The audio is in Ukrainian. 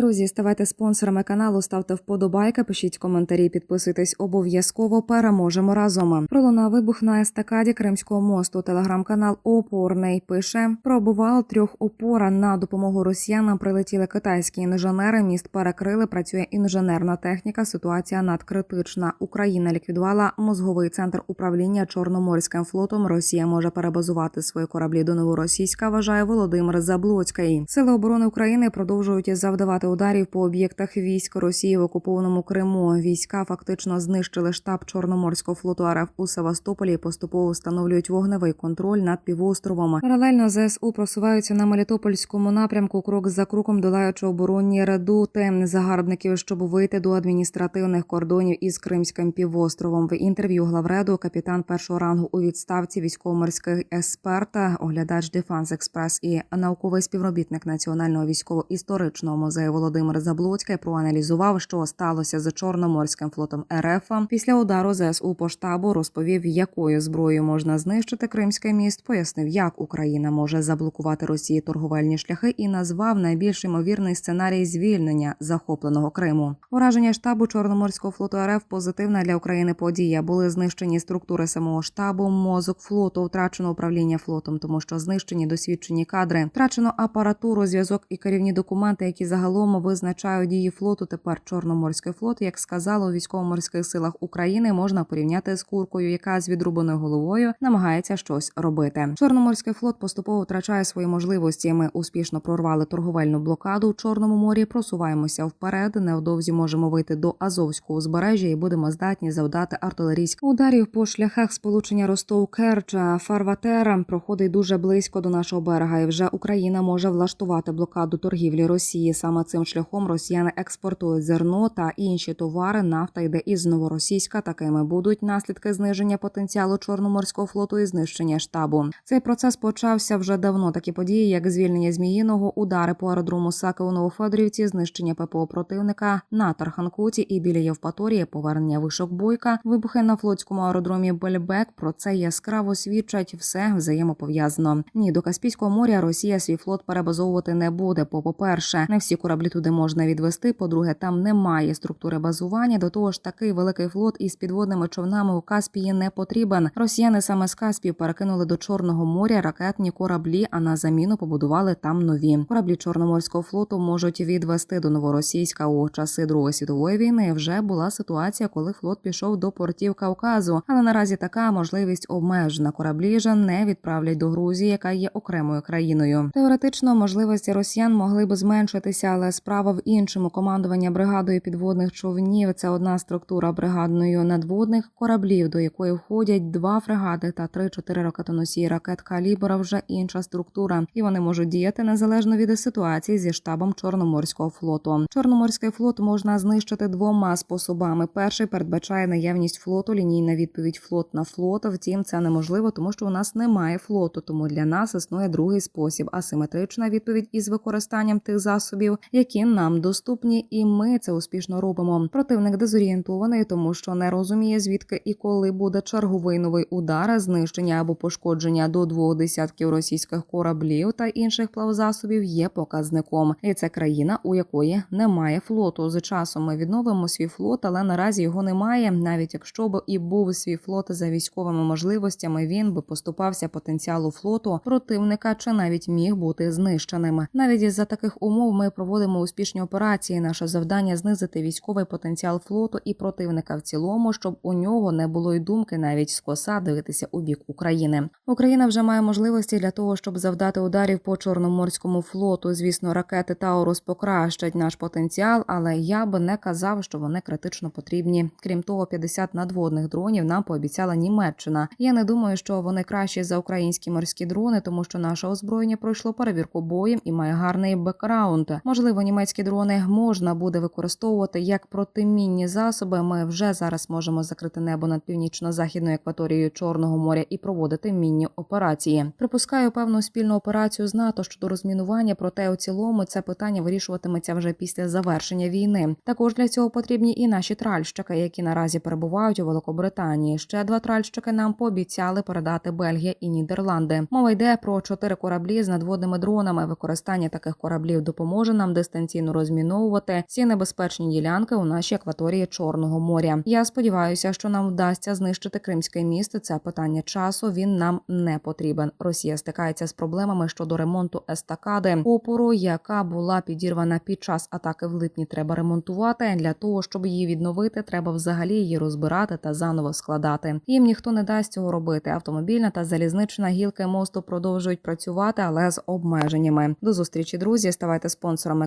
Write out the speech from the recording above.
Друзі, ставайте спонсорами каналу, ставте вподобайки, пишіть коментарі, підписуйтесь обов'язково. Переможемо разом. Пролунав вибух на естакаді Кримського мосту. Телеграм-канал Опорний пише про обвал трьох опора на допомогу росіянам. Прилетіли китайські інженери. Міст перекрили. Працює інженерна техніка. Ситуація надкритична. Україна ліквідувала мозговий центр управління Чорноморським флотом. Росія може перебазувати свої кораблі до новоросійська. Вважає Володимир Заблоцький. Сили оборони України продовжують завдавати ударів по об'єктах військ Росії в окупованому Криму. Війська фактично знищили штаб Чорноморського флоту РФ у Севастополі. і Поступово встановлюють вогневий контроль над півостровом. Паралельно ЗСУ просуваються на Мелітопольському напрямку. Крок за кроком долаючи оборонні редути загарбників, щоб вийти до адміністративних кордонів із Кримським півостровом. В інтерв'ю главреду капітан першого рангу у відставці військово-морських експерта, оглядач Дефанс Експрес і науковий співробітник Національного військово-історичного музею Володимир Заблоцький проаналізував, що сталося з Чорноморським флотом РФ після удару ЗСУ по штабу. Розповів, якою зброєю можна знищити Кримський міст. Пояснив, як Україна може заблокувати Росії торговельні шляхи, і назвав найбільш ймовірний сценарій звільнення захопленого Криму. Ураження штабу Чорноморського флоту РФ позитивна для України подія. Були знищені структури самого штабу, мозок флоту, втрачено управління флотом, тому що знищені досвідчені кадри, втрачено апаратуру, зв'язок і керівні документи, які загалом визначають дії флоту. Тепер Чорноморський флот, як сказали у військово-морських силах України, можна порівняти з куркою, яка з відрубаною головою намагається щось робити. Чорноморський флот поступово втрачає свої можливості. Ми успішно прорвали торговельну блокаду в Чорному морі. Просуваємося вперед. Невдовзі можемо вийти до Азовського узбережжя і будемо здатні завдати артилерійських ударів по шляхах сполучення Ростов Керча. Фарватер проходить дуже близько до нашого берега, і вже Україна може влаштувати блокаду торгівлі Росії. Саме цим шляхом росіяни експортують зерно та інші товари. Нафта йде із новоросійська. Такими будуть наслідки зниження потенціалу чорноморського флоту і знищення штабу. Цей процес почався вже давно. Такі події, як звільнення зміїного, удари по аеродрому Саки у Новофедорівці, знищення ППО противника на Тарханкуті і біля Євпаторії, повернення вишок бойка, вибухи на флотському аеродромі Бельбек. Про це яскраво свідчать все взаємопов'язано. Ні, до Каспійського моря Росія свій флот перебазовувати не буде. Бо, по-перше, не всі кораблі туди можна відвести. По-друге, там немає структури базування. До того ж, такий великий флот із підводними човнами у Каспії не потрібен. Росіяни саме з Каспію перекинули до Чорного моря ракетні кораблі, а на заміну побудували там нові. Кораблі Чорноморського флоту можуть відвести до новоросійська у часи Другої світової війни. Вже була ситуація, коли флот пішов до портів Кавказу, але наразі така можливість обмежена. Кораблі ж не відправлять до Грузії, яка є окремою країною. Теоретично можливості росіян могли б зменшитися, але справа в іншому. Командування бригадою підводних човнів це одна структура бригадною надводних кораблів, до якої входять два фрегати та три-чотири ракетоносії ракет калібра. Вже інша структура, і вони можуть діяти незалежно від ситуації зі штабом Чорноморського флоту. Чорноморський флот можна знищити двома способами. Перший передбачає наявність флоту, лінійна відповідь флот на флот. Втім, це неможливо, тому що у нас немає флоту. Тому для нас існує другий спосіб асиметрична відповідь із використанням тих засобів, які нам доступні, і ми це успішно робимо. Противник дезорієнтований, тому що не розуміє звідки і коли буде черговий новий удар, знищення або пошкодження до двох десятків російських кораблів та інших плавзасобів є показником. І це країна, у якої немає флоту. З часом ми відновимо свій флот, але наразі його немає. Навіть якщо б і був свій флот за військовими можливостями, він би поступався потенціалу флоту противника чи навіть міг бути знищеним. Навіть за таких умов ми проводимо успішні операції. Наше завдання знизити військовий потенціал флоту і противника в цілому, щоб у нього не було й думки навіть скоса дивитися у бік України. Україна вже має можливості для того, щоб завдати ударів по чорноморському флоту. Звісно, ракети Таурус покращать наш потенціал, але я би не казав, що вони критично потрібні. Крім того, 50 надводних дронів нам пообіцяла Німеччина. Я не думаю, що вони кращі за українські морські дрони, тому що наше озброєння пройшло перевірку боєм і має гарний бекграунд. Можливо, німецькі дрони можна буде використовувати як протимінні засоби. Ми вже зараз можемо закрити небо над північно-західною екваторією Чорного моря і проводити мінні операції. Припускаю певну спільну операцію з НАТО щодо розмінування, проте у цілому це питання вирішуватиметься вже після завершення війни. Також для цього потрібні і наші тральщики, які наразі перебувають у Великобританії. Ще два тральщики нам пообіцяли передати Бельгія і Нідерланди. Мова йде про чотири кораблі з надводними дронами. Використання таких кораблів допоможе нам дистанційно розміновувати ці небезпечні ділянки у нашій акваторії Чорного моря. Я сподіваюся, що нам вдасться знищити Кримське місто. Це питання часу. Він нам не потрібен. Росія стикається з проблемами щодо ремонту естакади опору, яка була підірвана під час атаки в липні. Треба ремонтувати для того, щоб її відновити. Треба взагалі її розбирати та заново складати. Їм ніхто не дасть цього робити. Автомобільна та залізнична гілки мосту продовжують працювати, але з обмеженнями. До зустрічі, друзі. Ставайте спонсорами